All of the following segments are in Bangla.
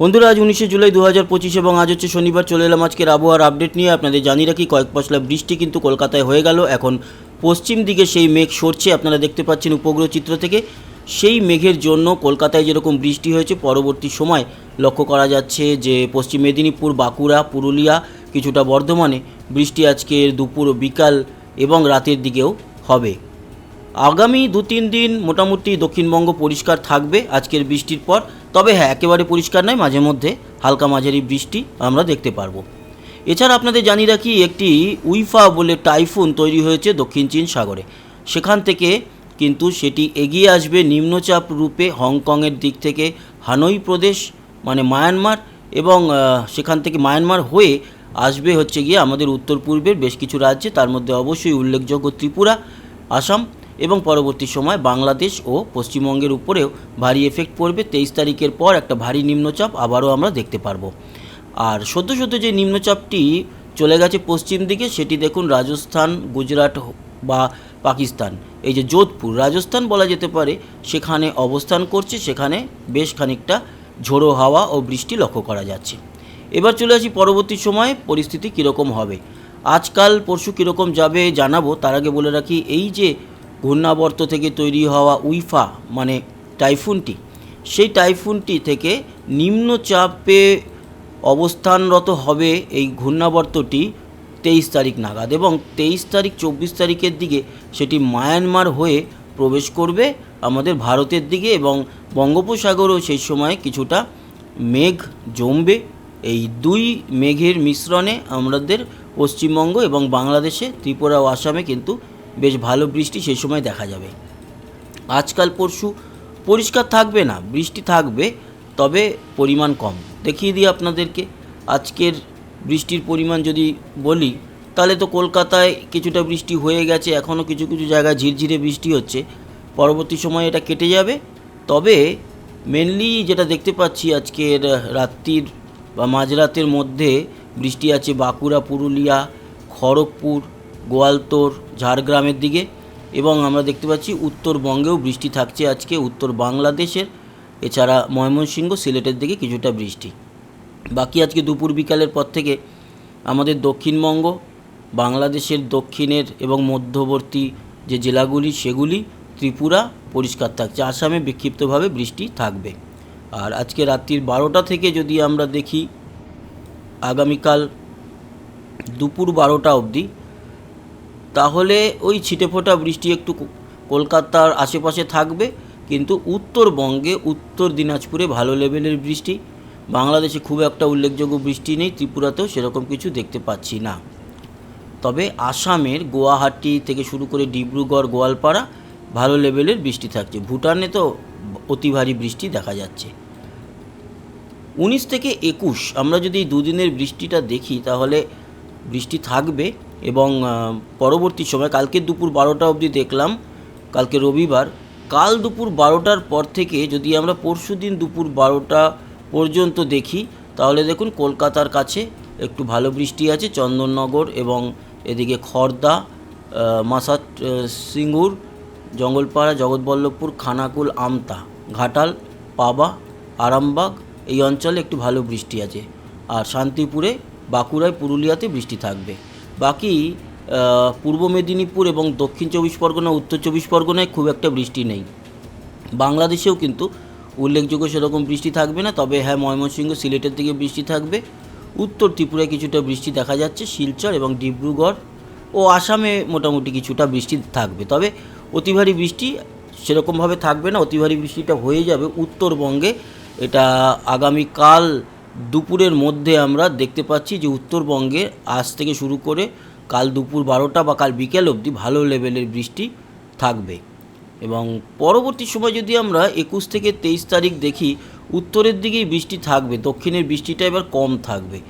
বন্ধুরা, আজ উনিশে জুলাই দু হাজার পঁচিশ এবং আজ হচ্ছে শনিবার, চলে এলাম আজকের আবহাওয়ার আপডেট নিয়ে। আপনাদের জানিয়ে রাখি, কয়েক পশলা বৃষ্টি কিন্তু কলকাতায় হয়ে গেল। এখন পশ্চিম দিকে সেই মেঘ সরছে, আপনারা দেখতে পাচ্ছেন উপগ্রহ চিত্র থেকে। সেই মেঘের জন্য কলকাতায় যেরকম বৃষ্টি হয়েছে, পরবর্তী সময় লক্ষ্য করা যাচ্ছে যে পশ্চিম মেদিনীপুর, বাঁকুড়া, পুরুলিয়া কিছুটা বর্ধমানে বৃষ্টি আজকের দুপুর, বিকাল এবং রাতের দিকেও হবে। আগামী দু তিন দিন মোটামুটি দক্ষিণবঙ্গ পরিষ্কার থাকবে আজকের বৃষ্টির পর। তবে হ্যাঁ একেবারে পরিষ্কার নয়, মাঝে মধ্যে হালকা মাঝারি বৃষ্টি আমরা দেখতে পারব। এছাড়া আপনাদের জানিয়ে রাখি, একটি উইফা বলে টাইফুন তৈরি হয়েছে দক্ষিণ চীন সাগরে। সেখান থেকে কিন্তু সেটি এগিয়ে আসবে নিম্নচাপ রূপে হংকংয়ের দিক থেকে হানই প্রদেশ মানে মায়ানমার এবং সেখান থেকে মায়ানমার হয়ে আসবে হচ্ছে গিয়ে আমাদের উত্তর পূর্বের বেশ কিছু রাজ্যে, তার মধ্যে অবশ্যই উল্লেখযোগ্য ত্রিপুরা, আসাম এবং পরবর্তী সময় বাংলাদেশ ও পশ্চিমবঙ্গের উপরেও ভারী এফেক্ট পড়বে। তেইশ তারিখের পর একটা ভারী নিম্নচাপ আবারও আমরা দেখতে পারব। আর সদ্য সদ্য যে নিম্নচাপটি চলে গেছে পশ্চিম দিকে, সেটি দেখুন রাজস্থান, গুজরাট বা পাকিস্তান। এই যে যোধপুর, রাজস্থান বলা যেতে পারে, সেখানে অবস্থান করছে, সেখানে বেশ খানিকটা ঝোড়ো হাওয়া ও বৃষ্টি লক্ষ্য করা যাচ্ছে। এবার চলে আসি পরবর্তী সময়ে, পরিস্থিতি কীরকম হবে? আজকাল পরশু কীরকম যাবে জানাব, তার আগে বলে রাখি, এই যে ঘূর্ণাবর্ত থেকে তৈরি হওয়া উইফা মানে টাইফুনটি, সেই টাইফুনটি থেকে নিম্নচাপে অবস্থানরত হবে এই ঘূর্ণাবর্তটি তেইশ তারিখ নাগাদ এবং তেইশ তারিখ চব্বিশ তারিখের দিকে সেটি মায়ানমার হয়ে প্রবেশ করবে আমাদের ভারতের দিকে এবং বঙ্গোপসাগরও সেই সময় কিছুটা মেঘ জমবে। এই দুই মেঘের মিশ্রণে আমাদের পশ্চিমবঙ্গ এবং বাংলাদেশে, ত্রিপুরা ও আসামে কিন্তু বেশ ভালো বৃষ্টি সেই সময় দেখা যাবে। আজকাল পরশু পরিষ্কার থাকবে না, বৃষ্টি থাকবে, তবে পরিমাণ কম। দেখিয়ে দিই আপনাদেরকে, আজকের বৃষ্টির পরিমাণ যদি বলি, তাহলে তো কলকাতায় কিছুটা বৃষ্টি হয়ে গেছে, এখনও কিছু কিছু জায়গায় ঝিরঝিরে বৃষ্টি হচ্ছে। পরবর্তী সময়ে এটা কেটে যাবে। তবে মেনলি যেটা দেখতে পাচ্ছি আজকের রাত্রির বা মাঝরাতের মধ্যে বৃষ্টি আছে বাঁকুড়া, পুরুলিয়া, খড়গপুর গোয়ালতোর ঝাড়গ্রামের দিকে এবং আমরা দেখতে পাচ্ছি উত্তরবঙ্গেও বৃষ্টি থাকছে আজকে। উত্তর বাংলাদেশের, এছাড়া ময়মনসিংহ সিলেটের দিকে কিছুটা বৃষ্টি। বাকি আজকে দুপুর বিকালের পর থেকে আমাদের দক্ষিণবঙ্গ, বাংলাদেশের দক্ষিণের এবং মধ্যবর্তী যে জেলাগুলি সেগুলি ত্রিপুরা পরিষ্কার থাকছে। আসামে বিক্ষিপ্তভাবে বৃষ্টি থাকবে। আর আজকে রাত্রির বারোটা থেকে যদি আমরা দেখি, আগামীকাল দুপুর বারোটা অবধি তাহলে ওই ছিটেফোঁটা বৃষ্টি একটু কলকাতার আশেপাশে থাকবে, কিন্তু উত্তরবঙ্গে উত্তর দিনাজপুরে ভালো লেভেলের বৃষ্টি, বাংলাদেশে খুব একটা উল্লেখযোগ্য বৃষ্টি নেই, ত্রিপুরাতেও সেরকম কিছু দেখতে পাচ্ছি না। তবে আসামের গুয়াহাটি থেকে শুরু করে ডিব্রুগড়, গোয়ালপাড়া ভালো লেভেলের বৃষ্টি থাকছে। ভুটানে তো অতি ভারী বৃষ্টি দেখা যাচ্ছে। উনিশ থেকে একুশ, আমরা যদি দুদিনের বৃষ্টিটা দেখি, তাহলে বৃষ্টি থাকবে। এবং পরবর্তী সময় কালকে দুপুর বারোটা অবধি দেখলাম, কালকে রবিবার, কাল দুপুর বারোটার পর থেকে যদি আমরা পরশু দিন দুপুর বারোটা পর্যন্ত দেখি, তাহলে দেখুন কলকাতার কাছে একটু ভালো বৃষ্টি আছে, চন্দননগর এবং এদিকে খর্দা মাসাত সিঙ্গুর, জঙ্গলপাড়া, জগৎবল্লভপুর, খানাকুল, আমতা, ঘাটাল, পাবা, আরামবাগ, এই অঞ্চলে একটু ভালো বৃষ্টি আছে। আর শান্তিপুরে, বাঁকুড়ায়, পুরুলিয়াতে বৃষ্টি থাকবে। বাকি পূর্ব মেদিনীপুর এবং দক্ষিণ চব্বিশ পরগনা, উত্তর চব্বিশ পরগনায় খুব একটা বৃষ্টি নেই। বাংলাদেশেও কিন্তু উল্লেখযোগ্য সেরকম বৃষ্টি থাকবে না, তবে হ্যাঁ ময়মনসিংহ সিলেটের দিকে বৃষ্টি থাকবে। উত্তর ত্রিপুরায় কিছুটা বৃষ্টি দেখা যাচ্ছে, শিলচর এবং ডিব্রুগড় ও আসামে মোটামুটি কিছুটা বৃষ্টি থাকবে। তবে অতি ভারী বৃষ্টি সেরকমভাবে থাকবে না অতিভারী বৃষ্টিটা হয়ে যাবে উত্তরবঙ্গে। এটা আগামীকাল দুপুরের মধ্যে আমরা দেখতে পাচ্ছি যে উত্তরবঙ্গে আজ থেকে শুরু করে কাল দুপুর বারোটা বা কাল বিকেল অবধি ভালো লেভেলের বৃষ্টি থাকবে। এবং পরবর্তী সময় যদি আমরা একুশ থেকে তেইশ তারিখ দেখি, উত্তরের দিকেই বৃষ্টি থাকবে, দক্ষিণের বৃষ্টিটা এবার কম থাকবে।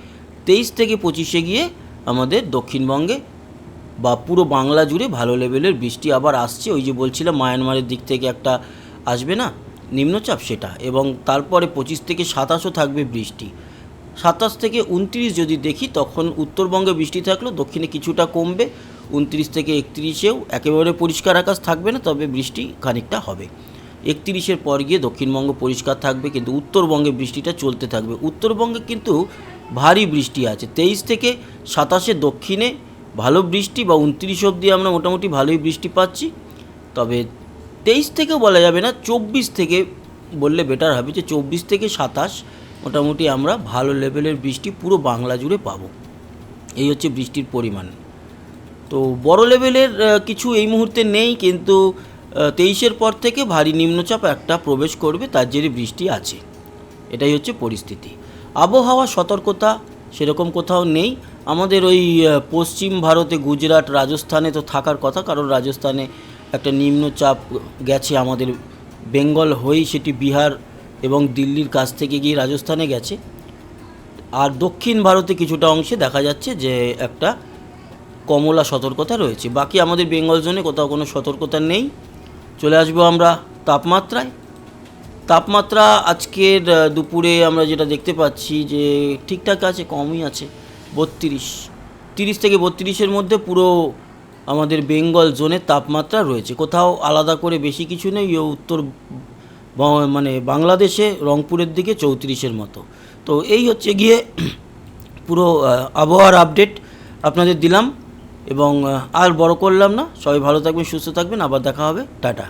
তেইশ থেকে পঁচিশে গিয়ে আমাদের দক্ষিণবঙ্গে বা পুরো বাংলা জুড়ে ভালো লেভেলের বৃষ্টি আবার আসছে। ওই যে বলছিলাম, মায়ানমারের দিক থেকে একটা আসবে না? নিম্নচাপ সেটা এবং তারপরে পঁচিশ থেকে সাতাশও থাকবে বৃষ্টি। সাতাশ থেকে উনত্রিশ যদি দেখি তখন উত্তরবঙ্গে বৃষ্টি থাকলেও দক্ষিণে কিছুটা কমবে, উনত্রিশ থেকে একত্রিশেও একেবারে পরিষ্কার আকাশ থাকবে না, তবে বৃষ্টি খানিকটা হবে। একত্রিশের পর গিয়ে দক্ষিণবঙ্গ পরিষ্কার থাকবে, কিন্তু উত্তরবঙ্গে বৃষ্টিটা চলতে থাকবে। উত্তরবঙ্গে কিন্তু ভারী বৃষ্টি আছে। তেইশ থেকে সাতাশে দক্ষিণে ভালো বৃষ্টি বা উনত্রিশ অবধি আমরা মোটামুটি ভালোই বৃষ্টি পাচ্ছি, তবে তেইশ থেকে বলা যাবে না, চব্বিশ থেকে বললে বেটার হবে যে চব্বিশ থেকে সাতাশ মোটামুটি আমরা ভালো লেভেলের বৃষ্টি পুরো বাংলা জুড়ে পাবো। এই হচ্ছে বৃষ্টির পরিমাণ। তো বড় লেভেলের কিছু এই মুহূর্তে নেই কিন্তু তেইশের পর থেকে ভারী নিম্নচাপ একটা প্রবেশ করবে, তার জেরে বৃষ্টি আছে। এটাই হচ্ছে পরিস্থিতি। আবহাওয়া সতর্কতা সেরকম কোথাও নেই। আমাদের ওই পশ্চিম ভারতে, গুজরাট, রাজস্থানে তো থাকার কথা, কারণ রাজস্থানে একটা নিম্নচাপ গেছে আমাদের বেঙ্গল হয়েই, সেটি বিহার এবং দিল্লির কাছ থেকে গিয়ে রাজস্থানে গেছে। আর দক্ষিণ ভারতে কিছুটা অংশে দেখা যাচ্ছে যে একটা কমলা সতর্কতা রয়েছে। বাকি আমাদের বেঙ্গল জোনে কোথাও কোনো সতর্কতা নেই। চলে আসব আমরা তাপমাত্রায়। তাপমাত্রা আজকের দুপুরে আমরা যেটা দেখতে পাচ্ছি যে ঠিকঠাক আছে, কমই আছে, বত্রিশ। তিরিশ থেকে বত্রিশের মধ্যে পুরো আমাদের বেঙ্গল জোনের তাপমাত্রা রয়েছে। কোথাও আলাদা করে বেশি কিছু নেই উত্তর মানে বাংলাদেশে রংপুরের দিকে চৌত্রিশের মতো। তো এই হচ্ছে গিয়ে পুরো আবহাওয়ার আপডেট আপনাদের দিলাম এবং আর বড় করলাম না। সবাই ভালো থাকবেন, সুস্থ থাকবেন। আবার দেখা হবে। টাটা।